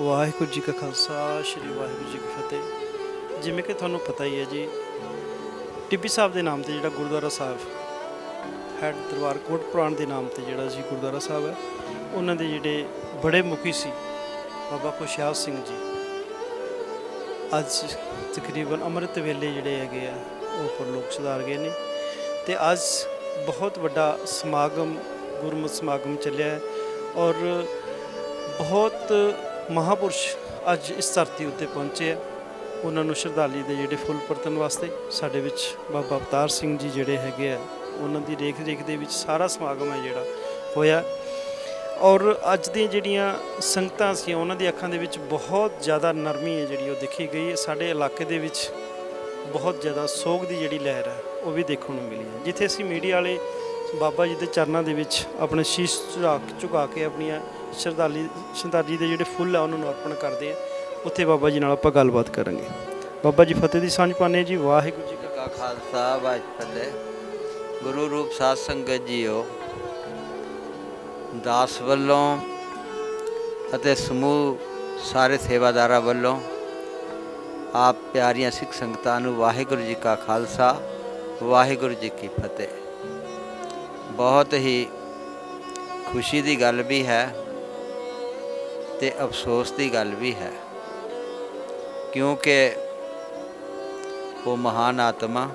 ਵਾਹਿਗੁਰੂ ਜੀ ਕਾ ਖਾਲਸਾ, ਸ੍ਰੀ ਵਾਹਿਗੁਰੂ ਜੀ ਕੀ ਫਤਿਹ। ਜਿਵੇਂ ਕਿ ਤੁਹਾਨੂੰ ਪਤਾ ਹੀ ਹੈ ਜੀ, ਟਿੱਬੀ ਸਾਹਿਬ ਦੇ ਨਾਮ ਤੇ ਜਿਹੜਾ ਗੁਰਦੁਆਰਾ ਸਾਹਿਬ, ਹੈਡ ਦਰਬਾਰ ਕੋਟ ਪੁਰਾਣ ਦੇ ਨਾਮ ਤੇ ਜਿਹੜਾ ਜੀ ਗੁਰਦੁਆਰਾ ਸਾਹਿਬ ਹੈ, ਉਹਨਾਂ ਦੇ ਜਿਹੜੇ ਬੜੇ ਮੁਖੀ ਸੀ, ਬਾਬਾ ਖੁਸ਼ਹਾਲ ਸਿੰਘ ਜੀ। ਅੱਜ ਤਕਰੀਬਨ ਅੰਮ੍ਰਿਤ ਵੇਲੇ ਜਿਹੜੇ ਹੈਗੇ ਆ, ਉਹ ਪਰਲੋਕ ਸੁਧਾਰ ਗਏ ਨੇ ਤੇ ਅੱਜ ਬਹੁਤ ਵੱਡਾ ਸਮਾਗਮ, ਗੁਰਮਤਿ ਸਮਾਗਮ ਚੱਲਿਆ ਔਰ ਬਹੁਤ ਮਹਾਪੁਰਸ਼ ਅੱਜ ਇਸ ਧਰਤੀ ਉੱਤੇ ਪਹੁੰਚੇ ਆ। ਉਹਨਾਂ ਨੂੰ ਸ਼ਰਧਾਲੀ ਦੇ ਜਿਹੜੇ ਫੁੱਲ ਪਰਤਨ ਵਾਸਤੇ ਸਾਡੇ ਵਿੱਚ ਬਾਬਾ ਅਵਤਾਰ ਸਿੰਘ ਜੀ ਜਿਹੜੇ ਹੈਗੇ ਆ, ਉਹਨਾਂ ਦੀ ਰੇਖ ਰੇਖ ਦੇ ਵਿੱਚ ਸਾਰਾ ਸਮਾਗਮ ਹੈ ਜਿਹੜਾ ਹੋਇਆ। ਔਰ ਅੱਜ ਦੀਆਂ ਜਿਹੜੀਆਂ ਸੰਗਤਾਂ ਸੀ, ਉਹਨਾਂ ਦੀ ਅੱਖਾਂ ਦੇ ਵਿੱਚ ਬਹੁਤ ਜ਼ਿਆਦਾ ਨਰਮੀ ਹੈ ਜਿਹੜੀ ਉਹ ਦੇਖੀ ਗਈ ਹੈ। ਸਾਡੇ ਇਲਾਕੇ ਦੇ ਵਿੱਚ ਬਹੁਤ ਜ਼ਿਆਦਾ ਸੋਗ ਦੀ ਜਿਹੜੀ ਲਹਿਰ ਹੈ, ਉਹ ਵੀ ਦੇਖਣ ਨੂੰ ਮਿਲੀ ਹੈ। ਜਿੱਥੇ ਅਸੀਂ ਮੀਡੀਆ ਵਾਲੇ ਬਾਬਾ ਜੀ ਦੇ ਚਰਨਾਂ ਦੇ ਵਿੱਚ ਆਪਣੇ ਸ਼ੀਸ਼ ਝੁਕਾ ਝੁਕਾ ਕੇ ਆਪਣੀਆਂ ਸ਼ਰਧਾਲੀ ਸ਼ਰਧਾਲੀ ਦੇ ਜਿਹੜੇ ਫੁੱਲ ਆ ਉਹਨਾਂ ਨੂੰ ਅਰਪਣ ਕਰਦੇ ਆ। ਉੱਥੇ ਬਾਬਾ ਜੀ ਨਾਲ ਆਪਾਂ ਗੱਲਬਾਤ ਕਰਾਂਗੇ। ਬਾਬਾ ਜੀ ਫਤਿਹ ਦੀ ਸਾਂਝ ਪਾਣੇ ਜੀ, ਵਾਹਿਗੁਰੂ ਜੀ ਕਾ ਖਾਲਸਾ, ਵਾਹਿਗੁਰੂ ਫਤਿਹ। ਗੁਰੂ ਰੂਪ ਸਾਧ ਸੰਗਤ ਜੀਓ, ਦਾਸ ਵੱਲੋਂ ਅਤੇ ਸਮੂਹ ਸਾਰੇ ਸੇਵਾਦਾਰਾਂ ਵੱਲੋਂ ਆਪ ਪਿਆਰੀਆਂ ਸਿੱਖ ਸੰਗਤਾਂ ਨੂੰ ਵਾਹਿਗੁਰੂ ਜੀ ਕਾ ਖਾਲਸਾ, ਵਾਹਿਗੁਰੂ ਜੀ ਕੀ ਫਤਿਹ। ਬਹੁਤ ਹੀ ਖੁਸ਼ੀ ਦੀ ਗੱਲ ਵੀ ਹੈ ਤੇ ਅਫਸੋਸ ਦੀ ਗੱਲ ਵੀ ਹੈ, ਕਿਉਂਕਿ ਉਹ ਮਹਾਨ ਆਤਮਾ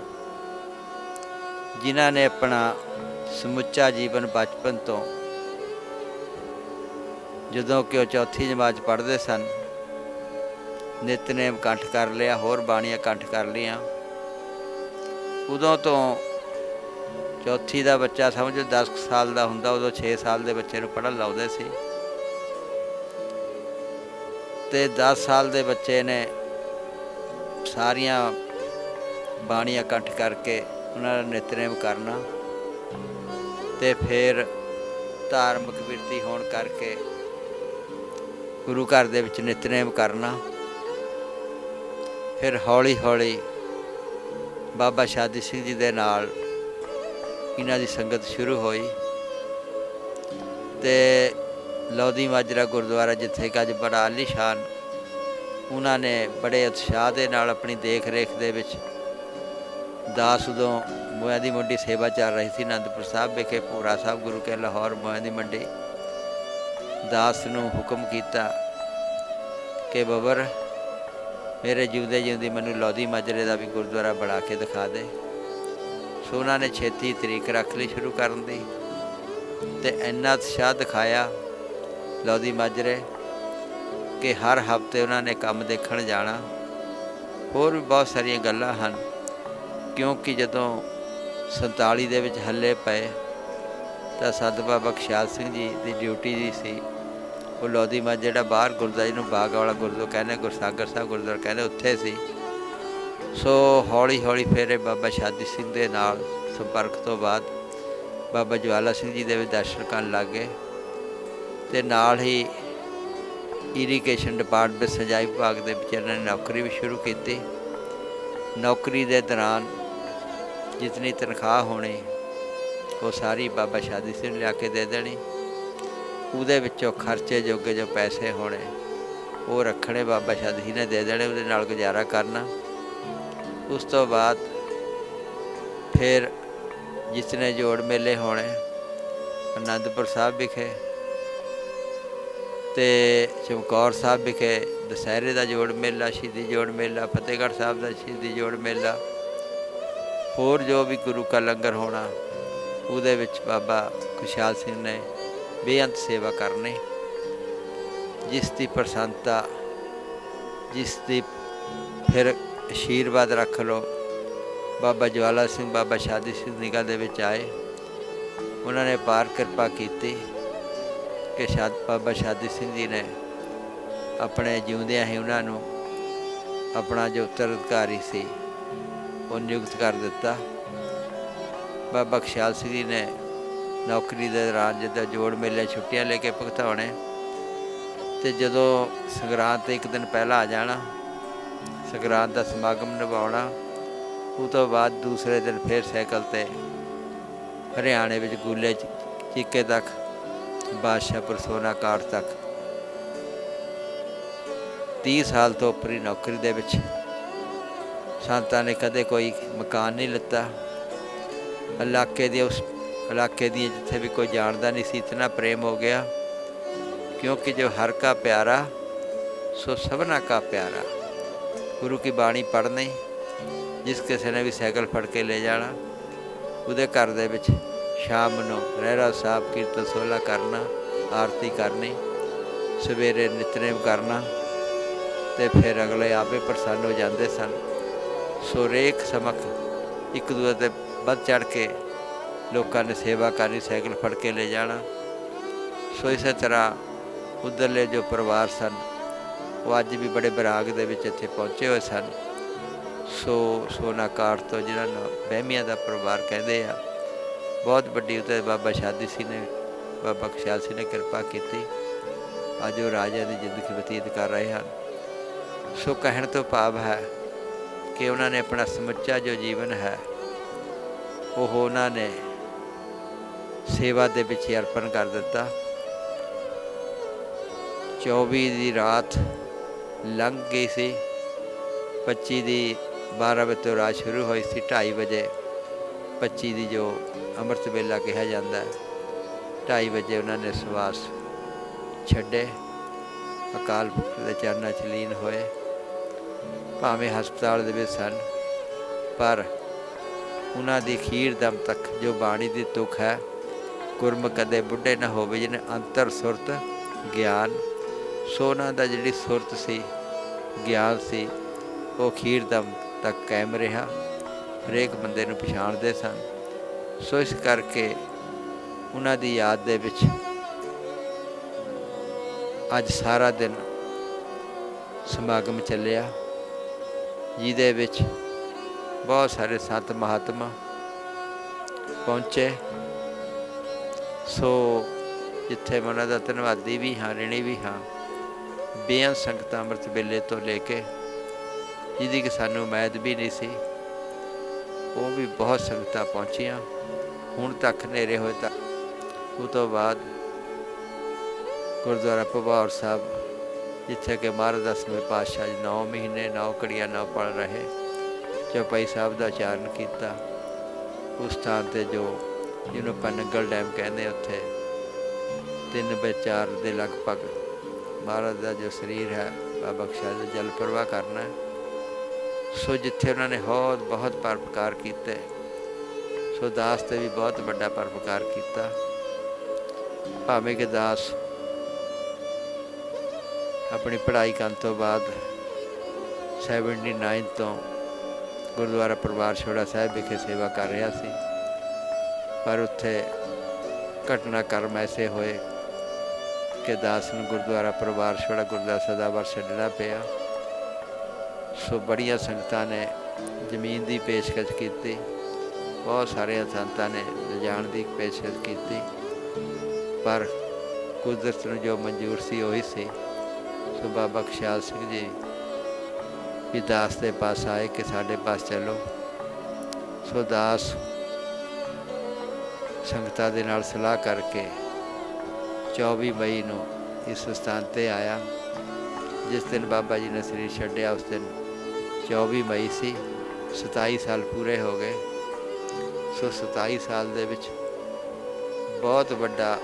ਜਿਨ੍ਹਾਂ ਨੇ ਆਪਣਾ ਸਮੁੱਚਾ ਜੀਵਨ ਬਚਪਨ ਤੋਂ ਜਦੋਂ ਕਿ ਉਹ ਚੌਥੀ ਜਮਾਤ ਪੜ੍ਹਦੇ ਸਨ ਨਿਤਨੇਮ ਕੰਠ ਕਰ ਲਿਆ, ਹੋਰ ਬਾਣੀਆਂ ਕੰਠ ਕਰ ਲਈਆਂ। ਉਦੋਂ ਤੋਂ ਚੌਥੀ ਦਾ ਬੱਚਾ ਸਮਝੋ 10 ਕੁ ਸਾਲ ਦਾ ਹੁੰਦਾ, ਉਦੋਂ 6 ਸਾਲ ਦੇ ਬੱਚੇ ਨੂੰ ਪੜ੍ਹਨ ਲਾਉਂਦੇ ਸੀ। ਤੇ 10 ਸਾਲ ਦੇ ਬੱਚੇ ਨੇ ਸਾਰੀਆਂ ਬਾਣੀਆਂ ਇਕੱਠ ਕਰਕੇ ਉਹਨਾਂ ਦਾ ਨਿਤਨੇਮ ਕਰਨਾ ਤੇ ਫਿਰ ਧਾਰਮਿਕ ਵਿਰਤੀ ਹੋਣ ਕਰਕੇ ਗੁਰੂ ਘਰ ਦੇ ਵਿੱਚ ਨਿਤਨੇਮ ਕਰਨਾ। ਫਿਰ ਹੌਲੀ ਹੌਲੀ ਬਾਬਾ ਸ਼ਾਦੀ ਸਿੰਘ ਜੀ ਦੇ ਨਾਲ ਇਹਨਾਂ ਦੀ ਸੰਗਤ ਸ਼ੁਰੂ ਹੋਈ ਤੇ ਲੋਧੀ ਮਾਜਰਾ ਗੁਰਦੁਆਰਾ ਜਿੱਥੇ ਕਿ ਅੱਜ ਬੜਾ ਆਲੀਸ਼ਾਨ ਉਹਨਾਂ ਨੇ ਬੜੇ ਉਤਸ਼ਾਹ ਦੇ ਨਾਲ ਆਪਣੀ ਦੇਖ ਰੇਖ ਦੇ ਵਿੱਚ ਦਾਸ ਉਦੋਂ ਮੋਇਆ ਦੀ ਮੰਡੀ ਸੇਵਾ ਚੱਲ ਰਹੀ ਸੀ, ਅਨੰਦਪੁਰ ਸਾਹਿਬ ਵਿਖੇ, ਭੂਰਾ ਸਾਹਿਬ, ਗੁਰੂ ਕੇ ਲਾਹੌਰ ਮੋਇਆਂ ਦੀ ਮੰਡੀ। ਦਾਸ ਨੂੰ ਹੁਕਮ ਕੀਤਾ ਕਿ ਬਬਰ ਮੇਰੇ ਜਿਉਂਦੇ ਜਿਉਂਦੀ ਮੈਨੂੰ ਲੋਧੀ ਮਾਜਰੇ ਦਾ ਵੀ ਗੁਰਦੁਆਰਾ ਬਣਾ ਕੇ ਦਿਖਾ ਦੇ। ਸੋ ਉਹਨਾਂ ਨੇ ਛੇਤੀ ਤਰੀਕ ਰੱਖ ਲਈ ਸ਼ੁਰੂ ਕਰਨ ਦੀ ਤੇ ਇੰਨਾ ਉਤਸ਼ਾਹ ਦਿਖਾਇਆ ਲੋਧੀ ਮਾਜਰੇ ਕਿ ਹਰ ਹਫ਼ਤੇ ਉਹਨਾਂ ਨੇ ਕੰਮ ਦੇਖਣ ਜਾਣਾ। ਹੋਰ ਵੀ ਬਹੁਤ ਸਾਰੀਆਂ ਗੱਲਾਂ ਹਨ, ਕਿਉਂਕਿ ਜਦੋਂ 47 ਦੇ ਵਿੱਚ ਹੱਲੇ ਪਏ ਤਾਂ ਸਤ ਬਾਬਾ ਖਿਆਲ ਸਿੰਘ ਜੀ ਦੀ ਡਿਊਟੀ ਦੀ ਸੀ। ਉਹ ਲੋਧੀ ਮਾ ਜਿਹੜਾ ਬਾਹਰ ਗੁਰਦੁਆਰਾ ਜੀ ਨੂੰ ਬਾਗ ਵਾਲਾ ਗੁਰਦੁਆਰਾ ਕਹਿੰਦੇ ਗੁਰਸਾਗਰ ਸਾਹਿਬ ਗੁਰਦੁਆਰਾ ਕਹਿੰਦੇ ਉੱਥੇ ਸੀ। ਸੋ ਹੌਲੀ ਹੌਲੀ ਫਿਰ ਇਹ ਬਾਬਾ ਸ਼ਾਦੀ ਸਿੰਘ ਦੇ ਨਾਲ ਸੰਪਰਕ ਤੋਂ ਬਾਅਦ ਬਾਬਾ ਜਵਾਲਾ ਸਿੰਘ ਜੀ ਦੇ ਵੀ ਦਰਸ਼ਨ ਕਰਨ ਲੱਗੇ ਤੇ ਨਾਲ ਹੀ ਇਰੀਗੇਸ਼ਨ ਡਿਪਾਰਟਮੈਂਟ ਸਿੰਜਾਈ ਵਿਭਾਗ ਦੇ ਵਿੱਚ ਇਹਨਾਂ ਨੇ ਨੌਕਰੀ ਵੀ ਸ਼ੁਰੂ ਕੀਤੀ। ਨੌਕਰੀ ਦੇ ਦੌਰਾਨ ਜਿਤਨੀ ਤਨਖਾਹ ਹੋਣੀ, ਉਹ ਸਾਰੀ ਬਾਬਾ ਸ਼ਾਦੀ ਸਿੰਘ ਲਿਆ ਕੇ ਦੇ ਦੇਣੀ। ਉਹਦੇ ਵਿੱਚੋਂ ਖਰਚੇ ਜੋਗੇ ਜੋ ਪੈਸੇ ਹੋਣੇ, ਉਹ ਰੱਖਣੇ ਬਾਬਾ ਸ਼ਾਦੀ ਨੇ ਦੇ ਦੇਣੇ, ਉਹਦੇ ਨਾਲ ਗੁਜ਼ਾਰਾ ਕਰਨਾ। ਉਸ ਤੋਂ ਬਾਅਦ ਫਿਰ ਜਿਤਨੇ ਜੋੜ ਮੇਲੇ ਹੋਣੇ, ਅਨੰਦਪੁਰ ਸਾਹਿਬ ਵਿਖੇ ਤੇ ਚਮਕੌਰ ਸਾਹਿਬ ਵਿਖੇ, ਦਸਹਿਰੇ ਦਾ ਜੋੜ ਮੇਲਾ, ਸ਼ਹੀਦੀ ਜੋੜ ਮੇਲਾ, ਫਤਿਹਗੜ੍ਹ ਸਾਹਿਬ ਦਾ ਸ਼ਹੀਦੀ ਜੋੜ ਮੇਲਾ, ਹੋਰ ਜੋ ਵੀ ਗੁਰੂ ਕਾ ਲੰਗਰ ਹੋਣਾ, ਉਹਦੇ ਵਿੱਚ ਬਾਬਾ ਖੁਸ਼ਹਾਲ ਸਿੰਘ ਨੇ ਬੇਅੰਤ ਸੇਵਾ ਕਰਨੀ, ਜਿਸ ਦੀ ਪ੍ਰਸੰਨਤਾ, ਜਿਸ ਦੀ ਫਿਰ ਆਸ਼ੀਰਵਾਦ ਰੱਖ ਲੋ ਬਾਬਾ ਜਵਾਲਾ ਸਿੰਘ, ਬਾਬਾ ਸ਼ਾਦੀ ਸਿੰਘ ਨਿਗਾਹ ਦੇ ਵਿੱਚ ਆਏ। ਉਹਨਾਂ ਨੇ ਪਾਰ ਕਿਰਪਾ ਕੀਤੀ ਕਿ ਸ਼ਾਦ, ਬਾਬਾ ਸ਼ਾਦੀ ਸਿੰਘ ਜੀ ਨੇ ਆਪਣੇ ਜਿਉਂਦਿਆਂ ਹੀ ਉਹਨਾਂ ਨੂੰ ਆਪਣਾ ਜੋ ਉੱਤਰਾਧਿਕਾਰੀ ਸੀ, ਉਹ ਨਿਯੁਕਤ ਕਰ ਦਿੱਤਾ। ਬਾਬਾ ਖਿਆਲ ਸਿੰਘ ਜੀ ਨੇ ਨੌਕਰੀ ਦੇ ਦੌਰਾਨ ਜਦੋਂ ਜੋੜ ਮੇਲੇ ਛੁੱਟੀਆਂ ਲੈ ਕੇ ਭੁਗਤਾਉਣੇ ਤੇ ਜਦੋਂ ਸੰਗਰਾਂਦ ਤੇ ਇੱਕ ਦਿਨ ਪਹਿਲਾਂ ਆ ਜਾਣਾ ਸੰਗਰਾਂਦ ਦਾ ਸਮਾਗਮ ਨਿਭਾਉਣਾ, ਉਹ ਤੋਂ ਬਾਅਦ ਦੂਸਰੇ ਦਿਨ ਫਿਰ ਸਾਈਕਲ ਤੇ ਹਰਿਆਣੇ ਵਿੱਚ ਗੁੱਲੇ ਚੀਕੇ ਤੱਕ ਬਾਦਸ਼ਾਹਪੁਰ ਸੋਨਾ ਕਾਰਡ ਤੱਕ। 30 ਸਾਲ ਤੋਂ ਉੱਪਰੀ ਨੌਕਰੀ ਦੇ ਵਿੱਚ। ਸੰਤਾਂ ਨੇ ਕਦੇ ਕੋਈ ਮਕਾਨ ਨਹੀਂ ਲਿੱਤਾ। ਇਲਾਕੇ ਦੇ ਉਸ, ਇਲਾਕੇ ਦੀ ਜਿੱਥੇ ਵੀ ਕੋਈ ਜਾਣਦਾ ਨਹੀਂ ਸੀ, ਇਤਨਾ ਪ੍ਰੇਮ ਹੋ ਗਿਆ। ਕਿਉਂਕਿ ਜੋ ਹਰ ਕਾ ਪਿਆਰਾ, ਸੋ ਸਭਨਾ ਕਾ ਪਿਆਰਾ। ਗੁਰੂ ਕੀ ਬਾਣੀ ਪੜ੍ਹਨੀ, ਜਿਸ ਕਿਸੇ ਨੇ ਵੀ ਸਾਈਕਲ ਫੜ ਕੇ ਲੈ ਜਾਣਾ, ਉਹਦੇ ਘਰ ਦੇ ਵਿੱਚ ਸ਼ਾਮ ਨੂੰ ਰਹਿਰਾ ਸਾਹਿਬ ਕੀਰਤਨ ਸੋਲਾ ਕਰਨਾ, ਆਰਤੀ ਕਰਨੀ, ਸਵੇਰੇ ਨਿਤਨੇਮ ਕਰਨਾ ਤੇ ਫਿਰ ਅਗਲੇ ਆਪੇ ਪ੍ਰਸੰਨ ਹੋ ਜਾਂਦੇ ਸਨ। ਸੋ ਰੇਖ ਸਮਕ ਇੱਕ ਦੂਜੇ ਤੇ ਵੱਧ ਚੜ ਕੇ ਲੋਕਾਂ ਨੇ ਸੇਵਾ ਕਰਨੀ, ਸਾਈਕਲ ਫੜ ਕੇ ਲੈ ਜਾਣਾ। ਸੋ ਇਸੇ ਤਰ੍ਹਾਂ ਉਧਰਲੇ ਜੋ ਪਰਿਵਾਰ ਸਨ ਉਹ ਅੱਜ ਵੀ ਬੜੇ ਬਰਾਗ ਦੇ ਵਿੱਚ ਇੱਥੇ ਪਹੁੰਚੇ ਹੋਏ ਸਨ। ਸੋ ਸੋਨਾ ਕਾਟ ਤੋਂ ਜਿਹਨਾਂ ਨੂੰ ਬਹਿਮੀਆਂ ਦਾ ਪਰਿਵਾਰ ਕਹਿੰਦੇ ਆ, ਬਹੁਤ ਵੱਡੀ ਉਤੇ ਬਾਬਾ ਸ਼ਾਦੀ ਸੀ ਨੇ, ਬਾਬਾ ਖੁਸ਼ਹਾਲ ਸੀ ਨੇ ਕਿਰਪਾ ਕੀਤੀ। ਅੱਜ ਉਹ ਰਾਜਾ ਦੀ ਜ਼ਿੰਦਗੀ ਬਤੀਤ ਕਰ ਰਹੇ ਹਨ। ਸੋ ਕਹਿਣ ਤੋਂ ਭਾਵ ਹੈ ਕਿ ਉਹਨਾਂ ਨੇ ਆਪਣਾ ਸਮੁੱਚਾ ਜੋ ਜੀਵਨ ਹੈ, ਉਹ ਉਹਨਾਂ ਨੇ ਸੇਵਾ ਦੇ ਵਿੱਚ ਹੀ ਅਰਪਣ ਕਰ ਦਿੱਤਾ। 24 ਦੀ ਰਾਤ ਲੰਘ ਗਈ ਸੀ। 25 ਦੀ 12 ਵਜੇ ਤੋਂ ਰਾਤ ਸ਼ੁਰੂ ਹੋਈ ਸੀ 2:30 ਵਜੇ। 25 ਦੀ ਜੋ ਅੰਮ੍ਰਿਤ ਵੇਲਾ ਕਿਹਾ ਜਾਂਦਾ ਹੈ 2:30 ਵਜੇ ਉਹਨਾਂ ਨੇ ਸਵਾਸ ਛੱਡੇ। ਅਕਾਲ ਪੁਰਖ ਦੇ ਚਰਨਾਂ 'ਚ ਲੀਨ ਹੋਏ। ਭਾਵੇਂ ਹਸਪਤਾਲ ਦੇ ਵਿੱਚ ਸਨ, ਪਰ ਉਹਨਾਂ ਦੀ ਖੀਰ ਦਮ ਤੱਕ ਜੋ ਬਾਣੀ ਦੀ ਤੁਖ ਹੈ ਗੁਰਮ ਕਦੇ ਬੁੱਢੇ ਨਾ ਹੋਵੇ, ਜਿਹਨੇ ਅੰਤਰ ਸੁਰਤ, ਗਿਆਨ ਸੋ ਉਹਨਾਂ ਦਾ ਜਿਹੜੀ ਸੁਰਤ ਸੀ, ਗਿਆਨ ਸੀ, ਉਹ ਖੀਰ ਦਮ ਤੱਕ ਕਾਇਮ ਰਿਹਾ। ਹਰੇਕ ਬੰਦੇ ਨੂੰ ਪਛਾਣਦੇ ਸਨ। ਸੋ ਇਸ ਕਰਕੇ ਉਹਨਾਂ ਦੀ ਯਾਦ ਦੇ ਵਿੱਚ ਅੱਜ ਸਾਰਾ ਦਿਨ ਸਮਾਗਮ ਚੱਲਿਆ, ਜਿਹਦੇ ਵਿੱਚ ਬਹੁਤ ਸਾਰੇ ਸੰਤ ਮਹਾਤਮਾ ਪਹੁੰਚੇ। ਸੋ ਜਿੱਥੇ ਮੈਂ ਉਹਨਾਂ ਦਾ ਧੰਨਵਾਦੀ ਵੀ ਹਾਂ, ਰਿਣੀ ਵੀ ਹਾਂ ਬੇਅੰਤ ਸੰਗਤਾਂ ਅੰਮ੍ਰਿਤ ਵੇਲੇ ਤੋਂ ਲੈ ਕੇ ਜਿਹਦੀ ਕਿ ਸਾਨੂੰ ਉਮੀਦ ਵੀ ਨਹੀਂ ਸੀ, ਉਹ ਵੀ ਬਹੁਤ ਸੰਗਤਾਂ ਪਹੁੰਚੀਆਂ। ਹੁਣ ਤੱਕ ਹਨੇਰੇ ਹੋਏ ਤਾਂ ਉਹ ਤੋਂ ਬਾਅਦ ਗੁਰਦੁਆਰਾ ਭਵਾਰ ਸਾਹਿਬ, ਜਿੱਥੇ ਕਿ ਮਹਾਰਾਜ ਦਸਵੇਂ ਪਾਤਸ਼ਾਹ ਜੀ 9 ਮਹੀਨੇ 9 ਘੜੀਆਂ, ਨੌ ਪੜ ਰਹੇ ਚੌਪਾਈ ਸਾਹਿਬ ਦਾ ਆਚਾਰਨ ਕੀਤਾ, ਉਸ ਥਾਂ ਤੇ ਜੋ ਜਿਹਨੂੰ ਆਪਾਂ ਨੰਗਲ ਡੈਮ ਕਹਿੰਦੇ ਉੱਥੇ, ਤਿੰਨ ਬੇ ਚਾਰ ਦੇ ਲਗਭਗ ਮਹਾਰਾਜ ਦਾ ਜੋ ਸਰੀਰ ਹੈ, ਬਾਬਾ ਬਖਸ਼ਾ ਦਾ ਜਲ ਪ੍ਰਵਾਹ ਕਰਨਾ ਸੋ ਜਿੱਥੇ ਉਹਨਾਂ ਨੇ ਬਹੁਤ ਬਹੁਤ ਪਰਪਕਾਰ ਕੀਤੇ, ਸੋ ਦਾਸ ਤੇ ਵੀ ਬਹੁਤ ਵੱਡਾ ਪਰਪਕਾਰ ਕੀਤਾ। ਭਾਵੇਂ ਕਿ ਦਾਸ ਆਪਣੀ ਪੜ੍ਹਾਈ ਕਰਨ ਤੋਂ ਬਾਅਦ 79 ਤੋਂ ਗੁਰਦੁਆਰਾ ਪਰਿਵਾਰ ਛੋੜਾ ਸਾਹਿਬ ਵਿਖੇ ਸੇਵਾ ਕਰ ਰਿਹਾ ਸੀ, ਪਰ ਉੱਥੇ ਘਟਨਾਕ੍ਰਮ ਐਸੇ ਹੋਏ ਕਿ ਦਾਸ ਨੂੰ ਗੁਰਦੁਆਰਾ ਪਰਿਵਾਰ ਛੋੜਾ ਗੁਰਦੁਆਰਾ ਸਦਾਵਰ ਛੱਡਣਾ ਪਿਆ। ਸੋ ਬੜੀਆਂ ਸੰਗਤਾਂ ਨੇ ਜ਼ਮੀਨ ਦੀ ਪੇਸ਼ਕਸ਼ ਕੀਤੀ। ਬਹੁਤ ਸਾਰੇ ਸੰਤਾਂ ਨੇ ਲਿਜਾਣ ਦੀ ਪੇਸ਼ਕਸ਼ ਕੀਤੀ। ਪਰ ਕੁਦਰਤ ਨੂੰ ਜੋ ਮਨਜ਼ੂਰ ਸੀ ਉਹੀ ਸੀ। ਸੋ ਬਾਬਾ ਖਿਆਲ ਸਿੰਘ ਜੀ ਵੀ ਦਾਸ ਦੇ ਪਾਸ ਆਏ ਕਿ ਸਾਡੇ ਪਾਸ ਚੱਲੋ। ਸੋ ਦਾਸ ਸੰਗਤਾਂ ਦੇ ਨਾਲ ਸਲਾਹ ਕਰਕੇ 24 ਮਈ ਨੂੰ ਇਸ ਸਥਾਨ ਤੇ ਆਇਆ, ਜਿਸ ਦਿਨ ਬਾਬਾ ਜੀ ਨੇ ਸਰੀਰ ਛੱਡਿਆ, ਉਸ ਦਿਨ 24 ਮਈ ਸੀ 27 ਸਾਲ ਪੂਰੇ ਹੋ ਗਏ। ਸੋ 27 ਸਾਲ ਦੇ ਵਿੱਚ ਬਹੁਤ ਵੱਡਾ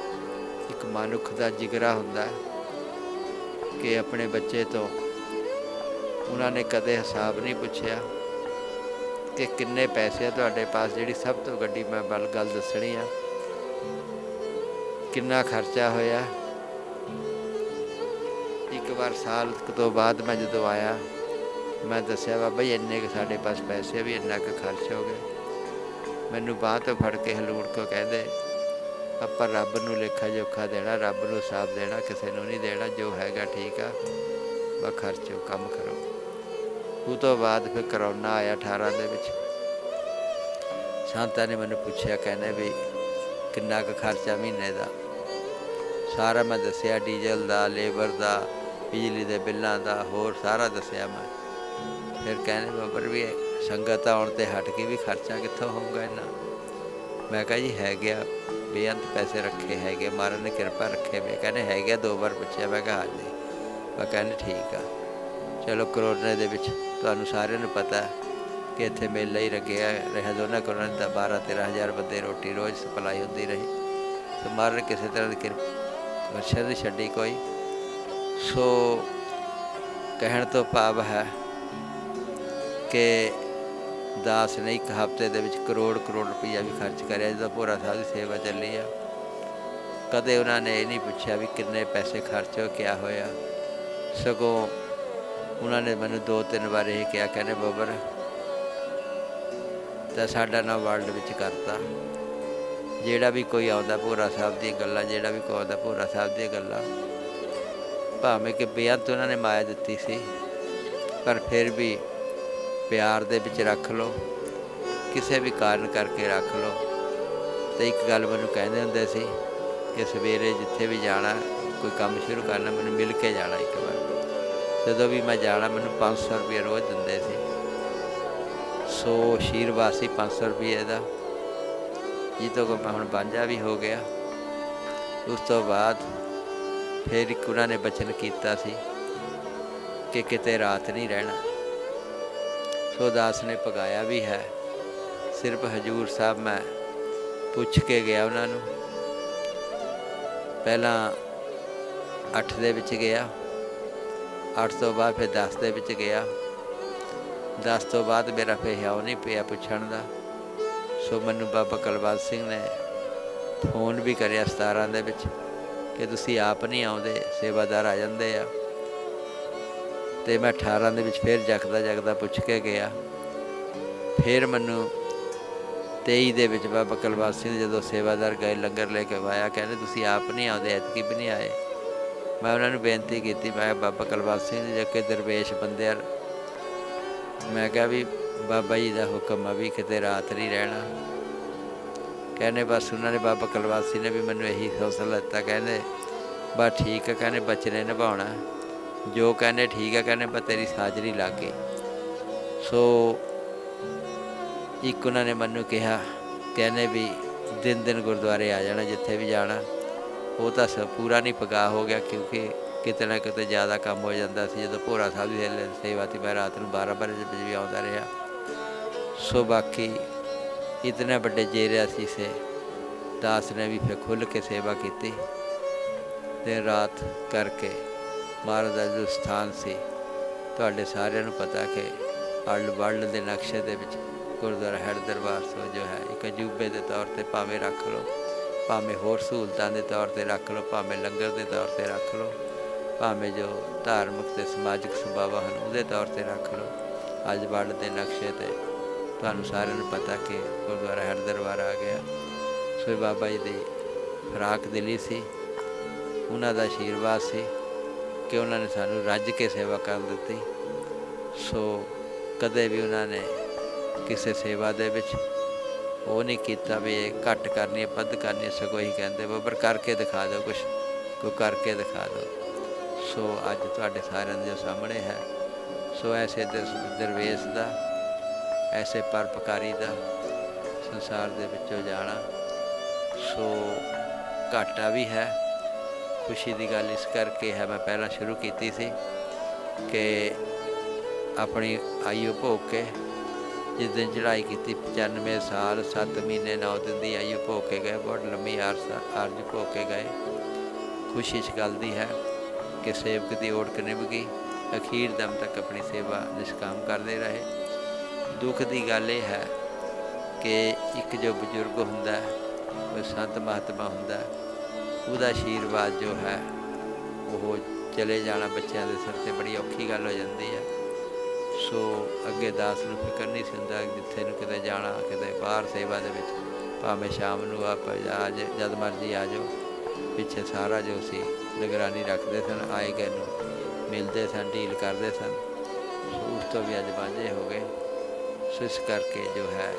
ਇੱਕ ਮਨੁੱਖ ਦਾ ਜਿਗਰਾ ਹੁੰਦਾ ਹੈ ਕਿ ਆਪਣੇ ਬੱਚੇ ਤੋਂ ਉਹਨਾਂ ਨੇ ਕਦੇ ਹਿਸਾਬ ਨਹੀਂ ਪੁੱਛਿਆ ਕਿ ਕਿੰਨੇ ਪੈਸੇ ਆ ਤੁਹਾਡੇ ਪਾਸ, ਜਿਹੜੀ ਸਭ ਤੋਂ ਵੱਡੀ ਮੈਂ ਬਲ ਗੱਲ ਦੱਸਣੀ ਆ। ਕਿੰਨਾ ਖਰਚਾ ਹੋਇਆ? ਇੱਕ ਵਾਰ ਸਾਲ ਤੋਂ ਬਾਅਦ ਮੈਂ ਜਦੋਂ ਆਇਆ, ਮੈਂ ਦੱਸਿਆ, ਬਾਬਾ ਜੀ, ਇੰਨੇ ਕੁ ਸਾਡੇ ਪਾਸ ਪੈਸੇ ਵੀ ਇੰਨਾ ਕੁ ਖਰਚ ਹੋ ਗਏ ਮੈਨੂੰ ਬਾਹ ਤੋਂ ਫੜ ਕੇ ਹਲੂੜ ਕੋ ਕਹਿੰਦੇ, ਆਪਾਂ ਰੱਬ ਨੂੰ ਲੇਖਾ ਜੋਖਾ ਦੇਣਾ, ਰੱਬ ਨੂੰ ਸਾਫ਼ ਦੇਣਾ, ਕਿਸੇ ਨੂੰ ਨਹੀਂ ਦੇਣਾ, ਜੋ ਹੈਗਾ ਠੀਕ ਆ, ਬਸ ਖਰਚੋ, ਕੰਮ ਕਰੋ। ਉਹ ਤੋਂ ਬਾਅਦ ਫਿਰ ਕਰੋਨਾ ਆਇਆ 18 ਦੇ ਵਿੱਚ। ਸੰਤਾਂ ਨੇ ਮੈਨੂੰ ਪੁੱਛਿਆ, ਕਹਿੰਦੇ ਵੀ ਕਿੰਨਾ ਕੁ ਖਰਚਾ ਮਹੀਨੇ ਦਾ? ਸਾਰਾ ਮੈਂ ਦੱਸਿਆ ਡੀਜ਼ਲ ਦਾ ਲੇਬਰ ਦਾ ਬਿਜਲੀ ਦੇ ਬਿੱਲਾਂ ਦਾ ਹੋਰ ਸਾਰਾ ਦੱਸਿਆ ਮੈਂ। ਫਿਰ ਕਹਿੰਦੇ ਬਾਬਰ ਵੀ ਸੰਗਤ ਆਉਣ ਤੇ ਹਟ ਕੇ ਵੀ ਖਰਚਾ ਕਿੱਥੋਂ ਹੋਊਗਾ ਇੰਨਾ? ਮੈਂ ਕਿਹਾ ਜੀ ਹੈ ਗਿਆ ਬੇਅੰਤ ਪੈਸੇ ਰੱਖੇ ਹੈਗੇ ਮਹਾਰਾਜ ਨੇ ਕਿਰਪਾ ਰੱਖੇ ਮੈਂ ਕਹਿੰਦੇ ਹੈਗੇ ਆ, ਦੋ ਵਾਰ ਪੁੱਛਿਆ ਮੈਂ ਕਿਹਾ ਹਾਂਜੀ। ਮੈਂ ਕਹਿੰਦੇ ਠੀਕ ਆ। ਚਲੋ ਕਰੋਨਾ ਦੇ ਵਿੱਚ ਤੁਹਾਨੂੰ ਸਾਰਿਆਂ ਨੂੰ ਪਤਾ ਕਿ ਇੱਥੇ ਮੇਲਾ ਹੀ ਲੱਗਿਆ ਰਿਹਾ ਦੋਨਾਂ ਕਰੋਨਾ ਦਾ 12 13000 ਬੰਦੇ ਰੋਟੀ ਰੋਜ਼ ਸਪਲਾਈ ਹੁੰਦੀ ਰਹੀ। ਸੋ ਮਹਾਰਾਜ ਕਿਸੇ ਤਰ੍ਹਾਂ ਦੀ ਕਿਰਪਾ ਵਰਸ਼ਾ ਛੱਡੀ ਕੋਈ। ਸੋ ਕਹਿਣ ਤੋਂ ਭਾਵ ਹੈ ਕਿ ਦਾਸ ਨੇ ਇੱਕ ਹਫ਼ਤੇ ਦੇ ਵਿੱਚ ਕਰੋੜ ਕਰੋੜ ਰੁਪਈਆ ਵੀ ਖਰਚ ਕਰਿਆ, ਜਦੋਂ ਭੋਰਾ ਸਾਹਿਬ ਸੇਵਾ ਚੱਲੀ ਆ। ਕਦੇ ਉਹਨਾਂ ਨੇ ਇਹ ਨਹੀਂ ਪੁੱਛਿਆ ਵੀ ਕਿੰਨੇ ਪੈਸੇ ਖਰਚ ਹੋ, ਕਿਆ ਹੋਇਆ। ਸਗੋਂ ਉਹਨਾਂ ਨੇ ਮੈਨੂੰ ਦੋ ਤਿੰਨ ਵਾਰ ਇਹ ਕਿਹਾ, ਕਹਿੰਦੇ, ਬੱਬਰ, ਤਾਂ ਸਾਡਾ ਨਾ ਵਰਲਡ ਵਿੱਚ ਕਰਤਾ। ਜਿਹੜਾ ਵੀ ਕੋਈ ਆਉਂਦਾ ਭੋਰਾ ਸਾਹਿਬ ਦੀਆਂ ਗੱਲਾਂ, ਜਿਹੜਾ ਵੀ ਕੋਈ ਆਉਂਦਾ ਭੋਰਾ ਸਾਹਿਬ ਦੀਆਂ ਗੱਲਾਂ, ਭਾਵੇਂ ਕਿ ਬੇਅੰਤ ਉਹਨਾਂ ਨੇ ਮਾਇਆ ਦਿੱਤੀ ਸੀ, ਪਰ ਫਿਰ ਵੀ ਪਿਆਰ ਦੇ ਵਿੱਚ ਰੱਖ ਲਓ, ਕਿਸੇ ਵੀ ਕਾਰਨ ਕਰਕੇ ਰੱਖ ਲਓ। ਤੇ ਇੱਕ ਗੱਲ ਮੈਨੂੰ ਕਹਿੰਦੇ ਹੁੰਦੇ ਸੀ ਕਿ ਸਵੇਰੇ ਜਿੱਥੇ ਵੀ ਜਾਣਾ, ਕੋਈ ਕੰਮ ਸ਼ੁਰੂ ਕਰਨਾ, ਮੈਨੂੰ ਮਿਲ ਕੇ ਜਾਣਾ ਇੱਕ ਵਾਰ। ਜਦੋਂ ਵੀ ਮੈਂ ਜਾਣਾ, ਮੈਨੂੰ 500 ਰੁਪਏ ਰੋਜ਼ ਦਿੰਦੇ ਸੀ। ਸੋ ਆਸ਼ੀਰਵਾਦ ਸੀ 500 ਰੁਪਏ ਦਾ। ਇਹ ਤੋਂ ਮੈਂ ਹੁਣ ਬਾਂਝਾ ਵੀ ਹੋ ਗਿਆ, ਉਸ ਤੋਂ ਬਾਅਦ ਫਿਰ ਇੱਕ ਉਹਨਾਂ ਨੇ ਬਚਨ ਕੀਤਾ ਸੀ ਕਿ ਕਿਤੇ ਰਾਤ ਨਹੀਂ ਰਹਿਣਾ। ਸੋ ਦਾਸ ਨੇ ਪਗਾਇਆ ਵੀ ਹੈ। ਸਿਰਫ ਹਜੂਰ ਸਾਹਿਬ ਮੈਂ ਪੁੱਛ ਕੇ ਗਿਆ ਉਹਨਾਂ ਨੂੰ। ਪਹਿਲਾਂ 8 ਦੇ ਵਿੱਚ ਗਿਆ 8 ਤੋਂ ਬਾਅਦ ਫਿਰ 10 ਦੇ ਵਿੱਚ ਗਿਆ। 10 ਤੋਂ ਬਾਅਦ ਮੇਰਾ ਫਿਰ ਹਿਆਉ ਨਹੀਂ ਪਿਆ ਪੁੱਛਣ ਦਾ। ਸੋ ਮੈਨੂੰ ਬਾਬਾ ਕਲਵਾਲ ਸਿੰਘ ਨੇ ਫੋਨ ਵੀ ਕਰਿਆ 17 ਦੇ ਵਿੱਚ ਕਿ ਤੁਸੀਂ ਆਪ ਨਹੀਂ ਆਉਂਦੇ, ਸੇਵਾਦਾਰ ਆ ਜਾਂਦੇ ਆ। ਤੇ ਮੈਂ 18 ਦੇ ਵਿੱਚ ਫਿਰ ਜਗਦਾ ਜਗਦਾ ਪੁੱਛ ਕੇ ਗਿਆ। ਫਿਰ ਮੈਨੂੰ 23 ਦੇ ਵਿੱਚ ਬਾਬਾ ਕਲਵਾਲ ਸਿੰਘ ਜਦੋਂ ਸੇਵਾਦਾਰ ਗਏ, ਲੰਗਰ ਲੈ ਕੇ ਆਇਆ ਕਹਿੰਦੇ ਤੁਸੀਂ ਆਪ ਨਹੀਂ ਆਉਂਦੇ, ਐਤਕੀ ਵੀ ਨਹੀਂ ਆਏ। ਮੈਂ ਉਹਨਾਂ ਨੂੰ ਬੇਨਤੀ ਕੀਤੀ, ਮੈਂ ਬਾਬਾ ਕਲਵਾਲ ਸਿੰਘ ਜੀ ਜੱਕੇ ਦਰਵੇਸ਼ ਬੰਦੇ ਮੈਂ ਕਿਹਾ ਵੀ ਬਾਬਾ ਜੀ ਦਾ ਹੁਕਮ ਆ ਵੀ ਕਿਤੇ ਰਾਤ ਨਹੀਂ ਰਹਿਣਾ। ਕਹਿੰਦੇ ਬਸ ਉਹਨਾਂ ਨੇ ਬਾਬਾ ਕਲਵਾਸੀ ਨੇ ਵੀ ਮੈਨੂੰ ਇਹੀ ਹੌਸਲਾ ਦਿੱਤਾ, ਕਹਿੰਦੇ ਬਸ ਠੀਕ ਹੈ ਕਹਿੰਦੇ ਬਚਨੇ ਨਿਭਾਉਣਾ। ਜੋ ਕਹਿੰਦੇ ਠੀਕ ਹੈ ਕਹਿੰਦੇ ਬਸ ਤੇਰੀ ਸਾਜਰੀ ਲੱਗ। ਗਈ ਸੋ ਇੱਕ ਉਹਨਾਂ ਨੇ ਮੈਨੂੰ ਕਿਹਾ, ਕਹਿੰਦੇ ਵੀ ਦਿਨ ਦਿਨ ਗੁਰਦੁਆਰੇ ਆ ਜਾਣਾ, ਜਿੱਥੇ ਵੀ ਜਾਣਾ। ਉਹ ਤਾਂ ਸ ਪੂਰਾ ਨਹੀਂ ਪਕਾ ਹੋ ਗਿਆ, ਕਿਉਂਕਿ ਕਿਤੇ ਨਾ ਕਿਤੇ ਜ਼ਿਆਦਾ ਕੰਮ ਹੋ ਜਾਂਦਾ ਸੀ। ਜਦੋਂ ਭੋਰਾ ਸਾਹਿਬ ਦੀ ਸੇਵਾ ਤੇ ਮੈਂ ਰਾਤ ਨੂੰ 12 ਵਜੇ ਵਜੇ ਵੀ ਆਉਂਦਾ ਰਿਹਾ। ਸੋ ਬਾਕੀ ਇਤਨੇ ਵੱਡੇ ਜੇਰਿਆ ਸੀ ਸੇ, ਦਾਸ ਨੇ ਵੀ ਫਿਰ ਖੁੱਲ ਕੇ ਸੇਵਾ ਕੀਤੀ। ਦਿਨ ਰਾਤ ਕਰਕੇ ਮਹਾਰਾਜ ਦਾ ਜੋ ਸਥਾਨ ਸੀ, ਤੁਹਾਡੇ ਸਾਰਿਆਂ ਨੂੰ ਪਤਾ ਕਿ ਅਲ ਵਰਲਡ ਦੇ ਨਕਸ਼ੇ ਦੇ ਵਿੱਚ ਗੁਰਦੁਆਰਾ ਹੈਡ ਦਰਬਾਰ ਸਾਹਿਬ ਜੋ ਹੈ, ਇੱਕ ਅਜੂਬੇ ਦੇ ਤੌਰ ਤੇ ਭਾਵੇਂ ਰੱਖ ਲਓ, ਭਾਵੇਂ ਹੋਰ ਸਹੂਲਤਾਂ ਦੇ ਤੌਰ ਤੇ ਰੱਖ ਲਓ, ਭਾਵੇਂ ਲੰਗਰ ਦੇ ਤੌਰ ਤੇ ਰੱਖ ਲਓ, ਭਾਵੇਂ ਜੋ ਧਾਰਮਿਕ ਤੇ ਸਮਾਜਿਕ ਸੁਭਾਵਾਂ ਹਨ ਉਹਦੇ ਤੌਰ ਤੇ ਰੱਖ ਲਓ, ਅੱਜ ਵਰਲਡ ਦੇ ਨਕਸ਼ੇ ਤੇ ਤੁਹਾਨੂੰ ਸਾਰਿਆਂ ਨੂੰ ਪਤਾ ਕਿ ਗੁਰਦੁਆਰਾ ਹੈਡ ਦਰਬਾਰ ਆ ਗਿਆ। ਸੋ ਇਹ ਬਾਬਾ ਜੀ ਦੀ ਫਰਾਕ ਦਿਲੀ ਸੀ, ਉਹਨਾਂ ਦਾ ਆਸ਼ੀਰਵਾਦ ਸੀ ਕਿ ਉਹਨਾਂ ਨੇ ਸਾਨੂੰ ਰੱਜ ਕੇ ਸੇਵਾ ਕਰਨ ਦਿੱਤੀ। ਸੋ ਕਦੇ ਵੀ ਉਹਨਾਂ ਨੇ ਕਿਸੇ ਸੇਵਾ ਦੇ ਵਿੱਚ ਉਹ ਨਹੀਂ ਕੀਤਾ ਵੀ ਇਹ ਘੱਟ ਕਰਨੀ ਹੈ, ਵੱਧ ਕਰਨੀ ਹੈ, ਸਗੋਂ ਹੀ ਕਹਿੰਦੇ, ਬਾਬਰ ਕਰਕੇ ਦਿਖਾ ਦਿਓ ਕੁਛ, ਕੋਈ ਕਰਕੇ ਦਿਖਾ ਦਿਓ। ਸੋ ਅੱਜ ਤੁਹਾਡੇ ਸਾਰਿਆਂ ਦੇ ਸਾਹਮਣੇ ਹੈ। ਸੋ ਐਸੇ ਦਰ- ਦਰਵੇਸ਼ ਦਾ ਐਸੇ ਪਰਪਕਾਰੀ ਦਾ ਸੰਸਾਰ ਦੇ ਵਿੱਚੋਂ ਜਾਣਾ। ਸੋ ਘਾਟਾ ਵੀ ਹੈ। ਖੁਸ਼ੀ ਦੀ ਗੱਲ ਇਸ ਕਰਕੇ ਹੈ, ਮੈਂ ਪਹਿਲਾਂ ਸ਼ੁਰੂ ਕੀਤੀ ਸੀ ਕਿ ਆਪਣੀ ਆਯੂ ਭੋਗ ਕੇ ਜਿਸ ਦਿਨ ਚੜ੍ਹਾਈ ਕੀਤੀ 95 ਸਾਲ 7 ਮਹੀਨੇ 9 ਦਿਨ ਦੀ ਆਯੂ ਭੋਗ ਕੇ ਗਏ, ਬਹੁਤ ਲੰਮੀ ਅਰਸਾ ਆਰਜ਼ ਭੋਗ ਕੇ ਗਏ। ਖੁਸ਼ੀ ਇਸ ਗੱਲ ਦੀ ਹੈ ਕਿ ਸੇਵਕ ਦੀ ਓੜਕ ਨਿਭ ਗਈ। ਅਖੀਰ ਦਮ ਤੱਕ ਆਪਣੀ ਸੇਵਾ ਨਿਸ਼ਕਾਮ ਕਰਦੇ ਰਹੇ। ਦੁੱਖ ਦੀ ਗੱਲ ਇਹ ਹੈ ਕਿ ਇੱਕ ਜੋ ਬਜ਼ੁਰਗ ਹੁੰਦਾ ਹੈ ਉਹ ਸੰਤ ਮਹਾਤਮਾ ਹੁੰਦਾ ਉਹਦਾ ਆਸ਼ੀਰਵਾਦ ਜੋ ਹੈ, ਉਹ ਚਲੇ ਜਾਣਾ ਬੱਚਿਆਂ ਦੇ ਸਿਰ ਤੇ ਬੜੀ ਔਖੀ ਗੱਲ ਹੋ ਜਾਂਦੀ ਹੈ। ਸੋ ਅੱਗੇ ਦਾਸ ਨੂੰ ਫਿਕਰ ਨਹੀਂ ਸੀ ਹੁੰਦਾ ਜਿੱਥੇ ਨੂੰ ਕਿਤੇ ਜਾਣਾ, ਕਿਤੇ ਬਾਹਰ ਸੇਵਾ ਦੇ ਵਿੱਚ, ਭਾਵੇਂ ਸ਼ਾਮ ਨੂੰ ਆਪ ਆ ਜ- ਜਦ ਮਰਜ਼ੀ ਆ ਜਾਓ। ਪਿੱਛੇ ਸਾਰਾ ਜੋ ਸੀ, ਨਿਗਰਾਨੀ ਰੱਖਦੇ ਸਨ, ਆਏ ਗਏ ਨੂੰ, ਮਿਲਦੇ ਸਨ, ਡੀਲ ਕਰਦੇ ਸਨ। ਉਸ ਤੋਂ ਵੀ ਅੱਜ ਵਾਂਝੇ ਹੋ ਗਏ। ਸੋ ਇਸ ਕਰਕੇ ਜੋ ਹੈ,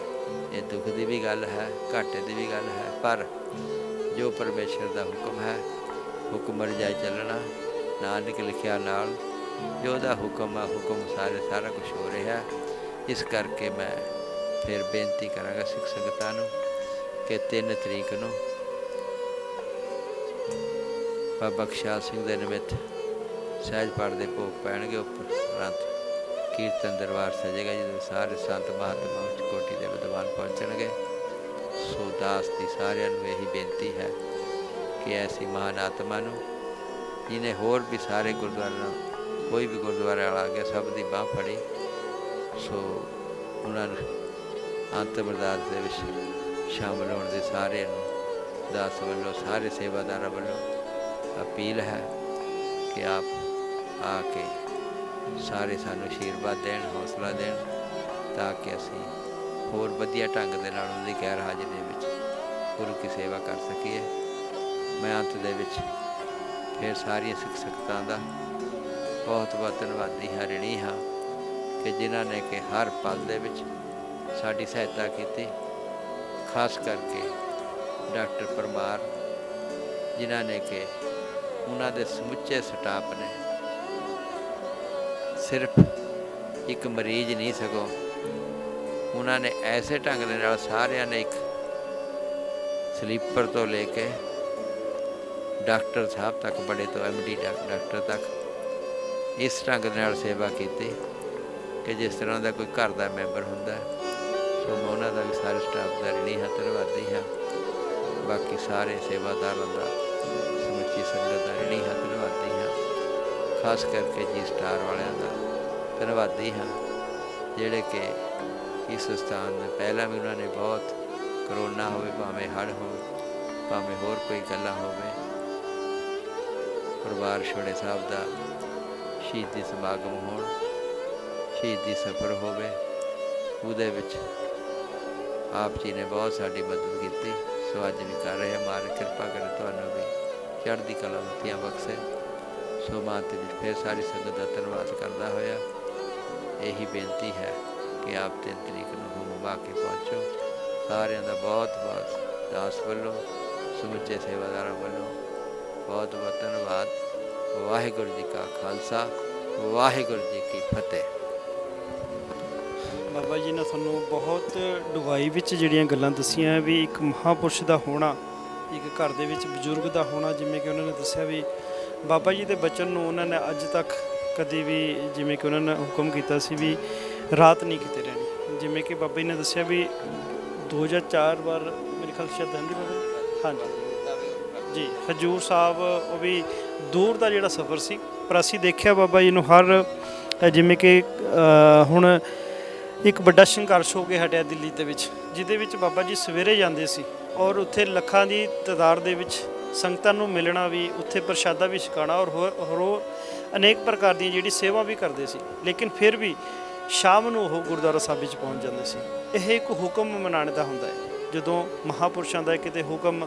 ਇਹ ਦੁੱਖ ਦੀ ਵੀ ਗੱਲ ਹੈ, ਘਾਟੇ ਦੀ ਵੀ ਗੱਲ ਹੈ, ਪਰ ਜੋ ਪਰਮੇਸ਼ਰ ਦਾ ਹੁਕਮ ਹੈ, ਹੁਕਮ ਰਜਾਈ ਚੱਲਣਾ, ਨਾਨਕ ਲਿਖਿਆ ਨਾਲ ਜੋ ਉਹਦਾ ਹੁਕਮ ਆ, ਹੁਕਮ ਸਾਰੇ ਸਾਰਾ ਕੁਝ ਹੋ ਰਿਹਾ ਇਸ ਕਰਕੇ ਮੈਂ ਫਿਰ ਬੇਨਤੀ ਕਰਾਂਗਾ ਸਿੱਖ ਸੰਗਤਾਂ ਨੂੰ ਕਿ 3 ਤਰੀਕ ਨੂੰ ਬਾਬਾ ਬਖਸ਼ਾਲ ਸਿੰਘ ਦੇ ਨਿਮਿਤ ਸਹਿਜ ਪਾਠ ਦੇ ਭੋਗ ਪੈਣਗੇ ਉੱਪਰ ਉਪਰੰਤ ਕੀਰਤਨ ਦਰਬਾਰ ਸਜੇਗਾ, ਜਦੋਂ ਸਾਰੇ ਸੰਤ ਮਹਾਤਮਾ ਉੱਚ ਕੋਟੀ ਦੇ ਵਿਦਵਾਨ ਪਹੁੰਚਣਗੇ। ਸੋ ਦਾਸ ਦੀ ਸਾਰਿਆਂ ਨੂੰ ਇਹੀ ਬੇਨਤੀ ਹੈ ਕਿ ਐਸੀ ਮਹਾਨ ਆਤਮਾ ਨੂੰ, ਜਿਹਨੇ ਹੋਰ ਵੀ ਸਾਰੇ ਗੁਰਦੁਆਰਿਆਂ ਕੋਈ ਵੀ ਗੁਰਦੁਆਰੇ ਵਾਲਾ ਆ ਗਿਆ, ਸਭ ਦੀ ਬਾਹ ਫੜੀ, ਸੋ ਉਹਨਾਂ ਨੂੰ ਅੰਤਿਮ ਅਰਦਾਸ ਦੇ ਵਿੱਚ ਸ਼ਾਮਲ ਹੋਣ ਦੇ ਸਾਰਿਆਂ ਨੂੰ ਦਾਸ ਵੱਲੋਂ, ਸਾਰੇ ਸੇਵਾਦਾਰਾਂ ਵੱਲੋਂ ਅਪੀਲ ਹੈ ਕਿ ਆਪ ਆ ਕੇ ਸਾਰੇ ਸਾਨੂੰ ਆਸ਼ੀਰਵਾਦ ਦੇਣ, ਹੌਸਲਾ ਦੇਣ ਤਾਂ ਕਿ ਅਸੀਂ ਹੋਰ ਵਧੀਆ ਢੰਗ ਦੇ ਨਾਲ ਉਹਨਾਂ ਦੀ ਗੈਰ ਹਾਜ਼ਰੀ ਵਿੱਚ ਗੁਰੂ ਕੀ ਸੇਵਾ ਕਰ ਸਕੀਏ। ਮੈਂ ਅੰਤ ਦੇ ਵਿੱਚ ਫਿਰ ਸਾਰੀਆਂ ਸਿੱਖ ਸੰਗਤਾਂ ਦਾ ਬਹੁਤ ਬਹੁਤ ਧੰਨਵਾਦੀ ਹਾਂ, ਰਿਣੀ ਹਾਂ ਕਿ ਜਿਨ੍ਹਾਂ ਨੇ ਕਿ ਹਰ ਪਲ ਦੇ ਵਿੱਚ ਸਾਡੀ ਸਹਾਇਤਾ ਕੀਤੀ, ਖਾਸ ਕਰਕੇ ਡਾਕਟਰ ਪਰਮਾਰ, ਜਿਨ੍ਹਾਂ ਨੇ ਕਿ ਉਹਨਾਂ ਦੇ ਸਮੁੱਚੇ ਸਟਾਫ ਨੇ ਸਿਰਫ ਇੱਕ ਮਰੀਜ਼ ਨਹੀਂ ਸਗੋਂ ਉਹਨਾਂ ਨੇ ਐਸੇ ਢੰਗ ਦੇ ਨਾਲ ਸਾਰਿਆਂ ਨੇ ਇੱਕ ਸਲੀਪਰ ਤੋਂ ਲੈ ਕੇ ਡਾਕਟਰ ਸਾਹਿਬ ਤੱਕ, ਬੜੇ ਤੋਂ ਐਮਡੀ ਡਾਕਟਰ ਤੱਕ ਇਸ ਢੰਗ ਦੇ ਨਾਲ ਸੇਵਾ ਕੀਤੀ ਕਿ ਜਿਸ ਤਰ੍ਹਾਂ ਦਾ ਕੋਈ ਘਰ ਦਾ ਮੈਂਬਰ ਹੁੰਦਾ ਹੈ। ਸੋ ਮੈਂ ਉਹਨਾਂ ਦਾ ਵੀ ਸਾਰੇ ਸਟਾਫ ਦਾ ਰਿਣੀ ਹਾਂ, ਧੰਨਵਾਦੀ ਹਾਂ ਬਾਕੀ ਸਾਰੇ ਸੇਵਾਦਾਰਾਂ ਦਾ ਸਮੁੱਚੀ ਸੰਗਤ ਦਾ ਰਿਣੀ ਹਾਂ, ਧੰਨਵਾਦੀ ਹਾਂ ਖਾਸ ਕਰਕੇ ਜੀ ਸਟਾਰ ਵਾਲਿਆਂ ਦਾ ਧੰਨਵਾਦੀ ਹਾਂ, ਜਿਹੜੇ ਕਿ ਇਸ ਸਥਾਨ ਦੇ ਪਹਿਲਾਂ ਵੀ ਉਹਨਾਂ ਨੇ ਬਹੁਤ ਕਰੋਨਾ ਹੋਵੇ, ਭਾਵੇਂ ਹੜ੍ਹ ਹੋਵੇ, ਭਾਵੇਂ ਹੋਰ ਕੋਈ ਗੱਲਾਂ ਹੋਵੇ, ਪਰਿਵਾਰ ਛੋੜੇ ਸਾਹਿਬ ਦਾ ਸ਼ਹੀਦੀ ਸਮਾਗਮ ਹੋਣ, ਸ਼ਹੀਦੀ ਸਫ਼ਰ ਹੋਵੇ, ਉਹਦੇ ਵਿੱਚ ਆਪ ਜੀ ਨੇ ਬਹੁਤ ਸਾਡੀ ਮਦਦ ਕੀਤੀ। ਸੋ ਅੱਜ ਵੀ ਕਰ ਰਹੇ ਆ ਮਾਰੇ ਕਿਰਪਾ ਕਰੇ, ਤੁਹਾਨੂੰ ਵੀ ਚੜ੍ਹਦੀ ਕਲਾ ਮੁਕਤੀਆਂ ਬਖਸ਼ੇ। ਸੋ ਮਾਤੇ ਜੀ ਫਿਰ ਸਾਰੀ ਸੰਗਤ ਦਾ ਧੰਨਵਾਦ ਕਰਦਾ ਹੋਇਆ। ਇਹੀ ਬੇਨਤੀ ਹੈ ਕਿ ਆਪ ਤਿੰਨ ਤਰੀਕ ਨੂੰ ਘੁੰਮਾ ਕੇ ਪਹੁੰਚੋ। ਸਾਰਿਆਂ ਦਾ ਬਹੁਤ ਬਹੁਤ ਦਾਸ ਵੱਲੋਂ, ਸਮੁੱਚੇ ਸੇਵਾਦਾਰਾਂ ਵੱਲੋਂ ਬਹੁਤ ਬਹੁਤ ਧੰਨਵਾਦ। ਵਾਹਿਗੁਰੂ ਜੀ ਕਾ ਖਾਲਸਾ, ਵਾਹਿਗੁਰੂ ਜੀ ਕੀ ਫਤਿਹ। ਬਾਬਾ ਜੀ ਨੇ ਤੁਹਾਨੂੰ ਬਹੁਤ ਡੁਗਾਈ ਵਿੱਚ ਜਿਹੜੀਆਂ ਗੱਲਾਂ ਦੱਸੀਆਂ ਵੀ ਇੱਕ ਮਹਾਪੁਰਸ਼ ਦਾ ਹੋਣਾ, ਇੱਕ ਘਰ ਦੇ ਵਿੱਚ ਬਜ਼ੁਰਗ ਦਾ ਹੋਣਾ, ਜਿਵੇਂ ਕਿ ਉਹਨਾਂ ਨੇ ਦੱਸਿਆ ਵੀ ਬਾਬਾ ਜੀ ਦੇ ਬਚਨ ਨੂੰ ਉਹਨਾਂ ਨੇ ਅੱਜ ਤੱਕ ਕਦੀ ਵੀ ਜਿਵੇਂ ਕਿ ਉਹਨਾਂ ਨੇ ਹੁਕਮ ਕੀਤਾ ਸੀ ਵੀ ਰਾਤ ਨਹੀਂ ਕਿਤੇ ਰਹਿਣੀ। ਜਿਵੇਂ ਕਿ ਬਾਬਾ ਜੀ ਨੇ ਦੱਸਿਆ ਵੀ 2004 ਵਾਰ ਮੇਰੇ ਖਿਆਲ ਸ਼ਾਇਦ ਹਾਂਜੀ ਬਾਬਾ ਹਾਂਜੀ। ਜੀ, ਹਜੂਰ ਸਾਹਿਬ, ਉਹ ਵੀ ਦੂਰ ਦਾ ਜਿਹੜਾ ਸਫ਼ਰ ਸੀ, ਪਰ ਅਸੀਂ ਦੇਖਿਆ ਬਾਬਾ ਜੀ ਨੂੰ ਹਰ ਜਿਵੇਂ ਕਿ ਹੁਣ ਇੱਕ ਵੱਡਾ ਸੰਘਰਸ਼ ਹੋ ਕੇ ਹਟਿਆ ਦਿੱਲੀ ਦੇ ਵਿੱਚ, ਜਿਹਦੇ ਵਿੱਚ ਬਾਬਾ ਜੀ ਸਵੇਰੇ ਜਾਂਦੇ ਸੀ ਔਰ ਉੱਥੇ ਲੱਖਾਂ ਦੀ ਤਾਦਾਦ ਦੇ ਵਿੱਚ ਸੰਗਤਾਂ ਨੂੰ ਮਿਲਣਾ ਵੀ, ਉੱਥੇ ਪ੍ਰਸ਼ਾਦਾ ਵੀ ਛਕਾਉਣਾ ਔਰ ਹੋਰ ਹੋਰ ਅਨੇਕ ਪ੍ਰਕਾਰ ਦੀਆਂ ਜਿਹੜੀ ਸੇਵਾ ਵੀ ਕਰਦੇ ਸੀ। ਲੇਕਿਨ ਫਿਰ ਵੀ ਸ਼ਾਮ ਨੂੰ ਉਹ ਗੁਰਦੁਆਰਾ ਸਾਹਿਬ ਵਿੱਚ ਪਹੁੰਚ ਜਾਂਦੇ ਸੀ। ਇਹ ਇੱਕ ਹੁਕਮ ਮਨਾਉਣ ਦਾ ਹੁੰਦਾ ਹੈ। ਜਦੋਂ ਮਹਾਪੁਰਸ਼ਾਂ ਦਾ ਕਿਤੇ ਹੁਕਮ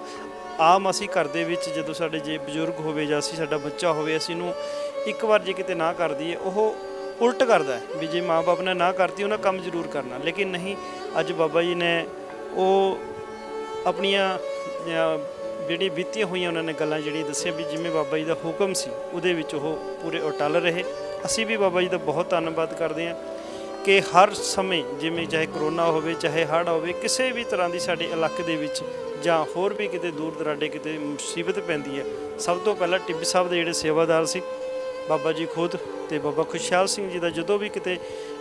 ਆਮ ਅਸੀਂ ਘਰ ਦੇ ਵਿੱਚ ਜਦੋਂ ਸਾਡੇ ਜੇ ਬਜ਼ੁਰਗ ਹੋਵੇ ਜਾਂ ਅਸੀਂ ਸਾਡਾ ਬੱਚਾ ਹੋਵੇ, ਅਸੀਂ ਨੂੰ ਇੱਕ ਵਾਰ ਜੇ ਕਿਤੇ ਨਾ ਕਰ ਦਈਏ, ਉਹ ਉਲਟ ਕਰਦਾ ਹੈ ਵੀ ਜੇ ਮਾਪੇ ਨੇ ਨਾ ਕਰਤੀ, ਉਹਨਾਂ ਕੰਮ ਜ਼ਰੂਰ ਕਰਨਾ। ਲੇਕਿਨ ਨਹੀਂ, ਅੱਜ ਬਾਬਾ ਜੀ ਨੇ ਉਹ ਆਪਣੀਆਂ ਜਿਹੜੀ ਬੀਤੀਆਂ ਹੋਈਆਂ ਉਹਨਾਂ ਨੇ ਗੱਲਾਂ ਜਿਹੜੀਆਂ ਦੱਸੀਆਂ ਵੀ ਜਿਵੇਂ ਬਾਬਾ ਜੀ ਦਾ ਹੁਕਮ ਸੀ, ਉਹਦੇ ਵਿੱਚ ਉਹ ਪੂਰੇ ਅਟਲ ਰਹੇ। ਅਸੀਂ ਵੀ ਬਾਬਾ ਜੀ ਦਾ ਬਹੁਤ ਧੰਨਵਾਦ ਕਰਦੇ ਹਾਂ ਕਿ ਹਰ ਸਮੇਂ ਜਿਵੇਂ ਚਾਹੇ ਕਰੋਨਾ ਹੋਵੇ, ਚਾਹੇ ਹੜ੍ਹ ਹੋਵੇ, ਕਿਸੇ ਵੀ ਤਰ੍ਹਾਂ ਦੀ ਸਾਡੇ ਇਲਾਕੇ ਦੇ ਵਿੱਚ ਜਾਂ ਹੋਰ ਵੀ ਕਿਤੇ ਦੂਰ ਦਰਾਡੇ ਕਿਤੇ ਮੁਸੀਬਤ ਪੈਂਦੀ ਹੈ, ਸਭ ਤੋਂ ਪਹਿਲਾਂ ਟਿੱਬੀ ਸਾਹਿਬ ਦੇ ਜਿਹੜੇ ਸੇਵਾਦਾਰ ਸੀ, ਬਾਬਾ ਜੀ ਖੁਦ ਤੇ ਬਾਬਾ ਖੁਸ਼ਹਾਲ ਸਿੰਘ ਜੀ ਦਾ, ਜਦੋਂ ਵੀ ਕਿਤੇ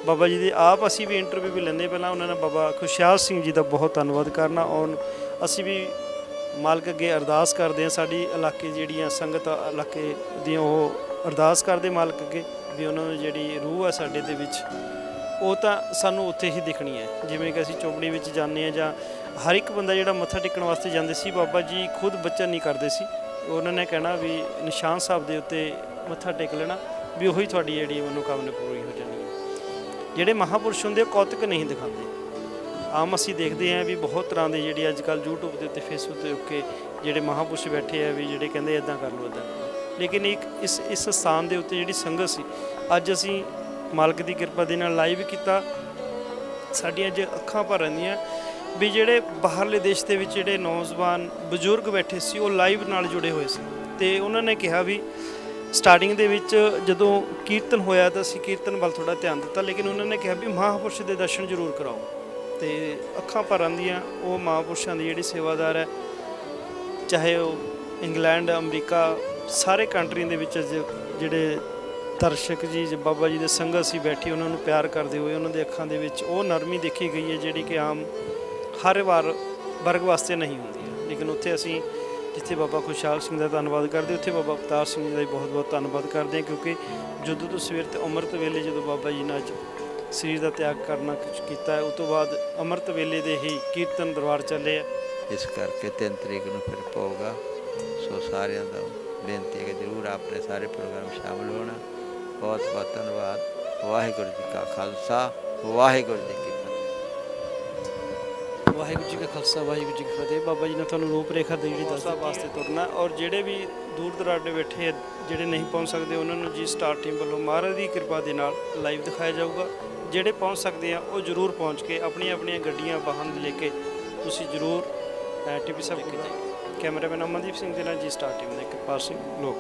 ਬਾਬਾ ਜੀ ਦੇ ਆਪ ਅਸੀਂ ਵੀ ਇੰਟਰਵਿਊ ਵੀ ਲੈਂਦੇ ਪਹਿਲਾਂ ਉਹਨਾਂ ਨੇ ਬਾਬਾ ਖੁਸ਼ਹਾਲ ਸਿੰਘ ਜੀ ਦਾ ਬਹੁਤ ਧੰਨਵਾਦ ਕਰਨਾ ਔਰ ਅਸੀਂ ਵੀ ਮਾਲਕ ਅੱਗੇ ਅਰਦਾਸ ਕਰਦੇ ਹਾਂ ਸਾਡੀ ਇਲਾਕੇ ਜਿਹੜੀਆਂ ਸੰਗਤ ਆ, ਇਲਾਕੇ ਦੀਆਂ ਉਹ ਅਰਦਾਸ ਕਰਦੇ ਮਾਲਕ ਅੱਗੇ ਵੀ ਉਹਨਾਂ ਨੂੰ ਜਿਹੜੀ ਰੂਹ ਆ ਸਾਡੇ ਦੇ ਵਿੱਚ, ਉਹ ਤਾਂ ਸਾਨੂੰ ਉੱਥੇ ਹੀ ਦਿਖਣੀ ਹੈ। ਜਿਵੇਂ ਕਿ ਅਸੀਂ ਚੋਪੜੀ ਵਿੱਚ ਜਾਂਦੇ ਆ ਜਾਂ ਹਰ ਇੱਕ ਬੰਦਾ ਜਿਹੜਾ ਮੱਥਾ ਟੇਕਣ ਵਾਸਤੇ ਜਾਂਦੇ ਸੀ, ਬਾਬਾ ਜੀ ਖੁਦ ਬਚਨ ਨਹੀਂ ਕਰਦੇ ਸੀ। ਉਹਨਾਂ ਨੇ ਕਹਿਣਾ ਵੀ ਨਿਸ਼ਾਨ ਸਾਹਿਬ ਦੇ ਉੱਤੇ ਮੱਥਾ ਟੇਕ ਲੈਣਾ, ਵੀ ਉਹੀ ਤੁਹਾਡੀ ਜਿਹੜੀ ਮਨੋਕਾਮਨਾ ਪੂਰੀ ਹੋ ਜਾਣੀ ਹੈ। ਜਿਹੜੇ ਮਹਾਪੁਰਸ਼ ਹੁੰਦੇ ਉਹ ਕੌਤਕ ਨਹੀਂ ਦਿਖਾਉਂਦੇ। ਆਮ ਅਸੀਂ ਦੇਖਦੇ ਹਾਂ ਵੀ ਬਹੁਤ ਤਰ੍ਹਾਂ ਦੇ ਜਿਹੜੇ ਅੱਜ ਕੱਲ YouTube ਦੇ ਉੱਤੇ, Facebook ਦੇ ਉੱਤੇ ਜਿਹੜੇ ਮਹਾਪੁਰਸ਼ ਬੈਠੇ ਆ ਵੀ ਜਿਹੜੇ ਕਹਿੰਦੇ ਇਦਾਂ ਕਰ ਲਓ ਇਦਾਂ ਲੇਕਿਨ ਇੱਕ ਇਸ ਇਸ ਸਥਾਨ ਦੇ ਉੱਤੇ ਜਿਹੜੀ ਸੰਗਤ ਸੀ, ਅੱਜ ਅਸੀਂ ਮਾਲਕ ਦੀ ਕਿਰਪਾ ਦੇ ਨਾਲ ਲਾਈਵ ਕੀਤਾ। ਸਾਡੀਆਂ ਅੱਜ ਅੱਖਾਂ ਭਰ ਰਹੀਆਂ ਵੀ ਜਿਹੜੇ ਬਾਹਰਲੇ ਦੇਸ਼ ਦੇ ਵਿੱਚ ਜਿਹੜੇ ਨੌਜਵਾਨ ਬਜ਼ੁਰਗ ਬੈਠੇ ਸੀ, ਉਹ ਲਾਈਵ ਨਾਲ ਜੁੜੇ ਹੋਏ ਸੀ। ਤੇ ਉਹਨਾਂ ਨੇ ਕਿਹਾ ਵੀ ਸਟਾਰਟਿੰਗ ਦੇ ਵਿੱਚ ਜਦੋਂ ਕੀਰਤਨ ਹੋਇਆ ਤਾਂ ਅਸੀਂ ਕੀਰਤਨ ਵੱਲ ਥੋੜਾ ਧਿਆਨ ਦਿੱਤਾ, ਲੇਕਿਨ ਉਹਨਾਂ ਨੇ ਕਿਹਾ ਵੀ ਮਹਾਪੁਰਸ਼ ਦੇ ਦਰਸ਼ਨ ਜ਼ਰੂਰ ਕਰਾਓ। ਤੇ ਅੱਖਾਂ ਭਰ ਦੀਆਂ ਉਹ ਮਹਾਂਪੁਰਸ਼ਾਂ ਦੀ ਜਿਹੜੀ ਸੇਵਾਦਾਰ ਹੈ, ਚਾਹੇ ਉਹ ਇੰਗਲੈਂਡ, ਅਮਰੀਕਾ, ਸਾਰੇ ਕੰਟਰੀਆਂ ਦੇ ਵਿੱਚ ਅੱਜ ਜਿਹੜੇ ਦਰਸ਼ਕ ਜੀ ਬਾਬਾ ਜੀ ਦੇ ਸੰਗਤ ਸੀ ਬੈਠੀ, ਉਹਨਾਂ ਨੂੰ ਪਿਆਰ ਕਰਦੇ ਹੋਏ ਉਹਨਾਂ ਦੇ ਅੱਖਾਂ ਦੇ ਵਿੱਚ ਉਹ ਨਰਮੀ ਦੇਖੀ ਗਈ ਹੈ, ਜਿਹੜੀ ਕਿ ਆਮ ਹਰ ਵਾਰ ਵਰਗ ਵਾਸਤੇ ਨਹੀਂ ਹੁੰਦੀ ਹੈ। ਲੇਕਿਨ ਉੱਥੇ ਅਸੀਂ ਜਿੱਥੇ ਬਾਬਾ ਖੁਸ਼ਹਾਲ ਸਿੰਘ ਦਾ ਧੰਨਵਾਦ ਕਰਦੇ, ਉੱਥੇ ਬਾਬਾ ਅਵਤਾਰ ਸਿੰਘ ਜੀ ਦਾ ਵੀ ਬਹੁਤ ਬਹੁਤ ਧੰਨਵਾਦ ਕਰਦੇ ਹਾਂ, ਕਿਉਂਕਿ ਜਦੋਂ ਤੋਂ ਸਵੇਰ ਤੇ ਅੰਮ੍ਰਿਤ ਵੇਲੇ ਜਦੋਂ ਬਾਬਾ ਜੀ ਨਾਲ ਸਰੀਰ ਦਾ ਤਿਆਗ ਕਰਨਾ ਕੀਤਾ ਹੈ। ਉਸ ਤੋਂ ਬਾਅਦ ਅੰਮ੍ਰਿਤ ਵੇਲੇ ਦੇ ਹੀ ਕੀਰਤਨ ਦਰਬਾਰ ਚੱਲੇ ਆ। ਇਸ ਕਰਕੇ 3 ਤਰੀਕ ਨੂੰ ਫਿਰ ਪਊਗਾ ਸੋ ਸਾਰਿਆਂ ਦਾ ਬੇਨਤੀ ਹੈ ਕਿ ਜਰੂਰ ਆਪਣੇ ਸਾਰੇ ਪ੍ਰੋਗਰਾਮ ਸ਼ਾਮਲ ਹੋਣਾ। ਬਹੁਤ ਬਹੁਤ ਧੰਨਵਾਦ। ਵਾਹਿਗੁਰੂ ਜੀ ਕਾ ਖਾਲਸਾ। ਵਾਹਿਗੁਰੂ ਜੀ ਕੀ ਫਤਿਹ। ਵਾਹਿਗੁਰੂ ਜੀ ਕਾ ਖਾਲਸਾ ਵਾਹਿਗੁਰੂ ਜੀ ਕੀ ਫਤਿਹ। ਬਾਬਾ ਜੀ ਨੇ ਤੁਹਾਨੂੰ ਰੂਪ ਰੇਖਾ ਦੇ ਜਿਹੜੀ ਦੱਸਦਾ ਵਾਸਤੇ ਤੁਰਨਾ ਔਰ ਜਿਹੜੇ ਵੀ ਦੂਰ ਦਰਾਡੇ ਬੈਠੇ ਜਿਹੜੇ ਨਹੀਂ ਪਹੁੰਚ ਸਕਦੇ ਉਹਨਾਂ ਨੂੰ ਜੀ ਸਟਾਰ ਟੀਮ ਵੱਲੋਂ ਮਹਾਰਾਜ ਦੀ ਕਿਰਪਾ ਦੇ ਨਾਲ ਲਾਈਵ ਦਿਖਾਇਆ ਜਾਊਗਾ। ਜਿਹੜੇ ਪਹੁੰਚ ਸਕਦੇ ਆ ਉਹ ਜ਼ਰੂਰ ਪਹੁੰਚ ਕੇ ਆਪਣੀਆਂ ਆਪਣੀਆਂ ਗੱਡੀਆਂ ਵਾਹਨ ਲੈ ਕੇ ਤੁਸੀਂ ਜ਼ਰੂਰ ਟੀਪੀ ਸਾਹਿਬ ਕੈਮਰਾਮੈਨ ਅਮਨਦੀਪ ਸਿੰਘ ਦੇ ਨਾਲ ਜੀ ਸਟਾਰ ਟੀਮ ਦੇ ਕਿਰਪਾਲ ਸਿੰਘ ਲੋਕ।